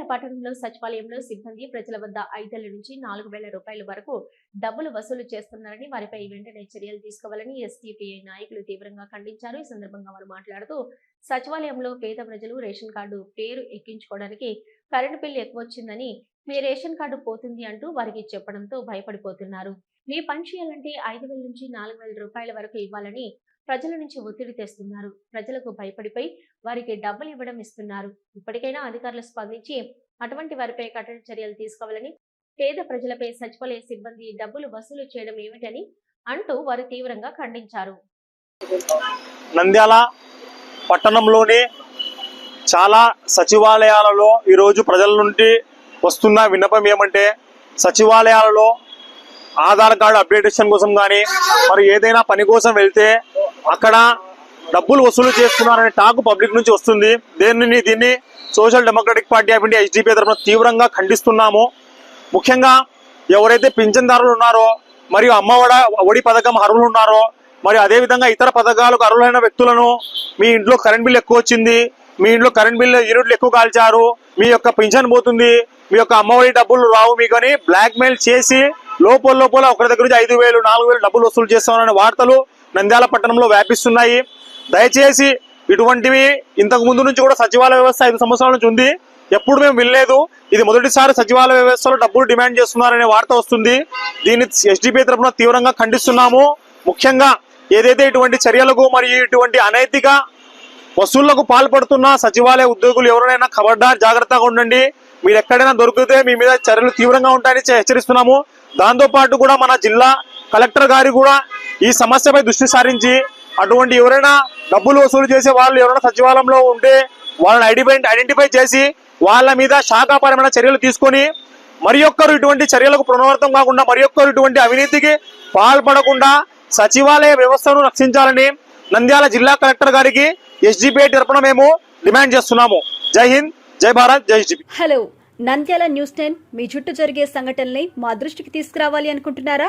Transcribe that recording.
నంద్యాల పట్టణంలో సచివాలయంలో సిబ్బంది ప్రజల వద్ద ఐదేళ్ళ నుంచి నాలుగు వేల రూపాయల వరకు డబ్బులు వసూలు చేస్తున్నారని వారిపై వెంటనే చర్యలు తీసుకోవాలని ఎస్టీపీఐ నాయకులు తీవ్రంగా ఖండించారు. ఈ సందర్భంగా వారు మాట్లాడుతూ సచివాలయంలో పేద ప్రజలు రేషన్ కార్డు పేరు ఎక్కించుకోవడానికి కరెంటు బిల్లు ఎక్కువ వచ్చిందని మీ రేషన్ కార్డు పోతుంది అంటూ వారికి చెప్పడంతో భయపడిపోతున్నారు. మీ పని చేయాలంటే ఐదు వేల నుంచి నాలుగు వేల రూపాయల వరకు ఇవ్వాలని ప్రజల నుంచి ఒత్తిడి తెస్తున్నారు. ప్రజలకు భయపడిపోయి వారికి డబ్బులు ఇవ్వడం ఇస్తున్నారు. ఇప్పటికైనా అధికారులు స్పందించి అటువంటి వారిపై కఠిన చర్యలు తీసుకోవాలని పేద ప్రజలపై సచివాలయ సిబ్బంది డబ్బులు వసూలు చేయడం ఏమిటని అంటూ వారు తీవ్రంగా ఖండించారు. నంద్యాల పట్టణంలోని చాలా సచివాలయాలలో ఈరోజు ప్రజల నుండి వస్తున్న విన్నపం ఏమంటే సచివాలయాలలో ఆధార్ కార్డు అప్డేటేషన్ కోసం కానీ మరి ఏదైనా పని కోసం వెళ్తే అక్కడ డబ్బులు వసూలు చేస్తున్నారనే టాక్ పబ్లిక్ నుంచి వస్తుంది. దీనిని దీన్ని Social Democratic Party of India SDP తరఫున తీవ్రంగా ఖండిస్తున్నాము. ముఖ్యంగా ఎవరైతే పింఛన్దారులు ఉన్నారో మరియు అమ్మఒడ ఒడి పథకం అర్హులు ఉన్నారో మరి అదేవిధంగా ఇతర పథకాలకు అర్హులైన వ్యక్తులను మీ ఇంట్లో కరెంట్ బిల్ ఎక్కువ వచ్చింది మీ ఇంట్లో కరెంట్ బిల్ యూనిట్లు ఎక్కువ కాల్చారు మీ యొక్క పింఛన్ పోతుంది మీ యొక్క అమ్మఒడి డబ్బులు రావు మీకు అని బ్లాక్మెయిల్ చేసి లోపల లోపల ఒకరి దగ్గర నుంచి ఐదు వేలు నాలుగు వేలు డబ్బులు వసూలు చేస్తామనే వార్తలు నంద్యాల పట్టణంలో వ్యాపిస్తున్నాయి. దయచేసి ఇటువంటివి ఇంతకు ముందు నుంచి కూడా సచివాలయ వ్యవస్థ ఐదు సంవత్సరాల నుంచి ఉంది. ఎప్పుడు మేము వినలేదు. ఇది మొదటిసారి సచివాలయ వ్యవస్థలో డబ్బులు డిమాండ్ చేస్తున్నారనే వార్త వస్తుంది. దీన్ని ఎస్డిపి తరఫున తీవ్రంగా ఖండిస్తున్నాము. ముఖ్యంగా ఏదైతే ఇటువంటి చర్యలకు మరియు ఇటువంటి అనైతిక వసూళ్ళకు పాల్పడుతున్న సచివాలయ ఉద్యోగులు ఎవరైనా ఖబర్దార్ జాగ్రత్తగా ఉండండి. మీరు ఎక్కడైనా దొరికితే మీ మీద చర్యలు తీవ్రంగా ఉంటాయని హెచ్చరిస్తున్నాము. దాంతో పాటు కూడా మన జిల్లా కలెక్టర్ గారు కూడా ఈ సమస్యపై దృష్టి సారించి అటువంటి ఎవరైనా డబ్బులు వసూలు చేసే వాళ్ళు ఎవరైనా సచివాలయంలో ఉంటే వాళ్ళని ఐడెంటిఫై ఐడెంటిఫై చేసి వాళ్ళ మీద శాఖాపరమైన చర్యలు తీసుకొని మరి ఒక్కరు ఇటువంటి చర్యలకు పునరావృతం కాకుండా మరి ఒక్కరు ఇటువంటి అవినీతికి పాల్పడకుండా సచివాలయ వ్యవస్థను రక్షించాలని నంద్యాల జిల్లా కలెక్టర్ గారికి ఎస్జీపీఐ తరపున మేము డిమాండ్ చేస్తున్నాము. జై హింద్ జై భారత్ జై జీ హలో నంద్యాల న్యూస్ టెన్ మీ చుట్టూ జరిగే సంఘటనల్ని మా దృష్టికి తీసుకురావాలి అనుకుంటున్నారా?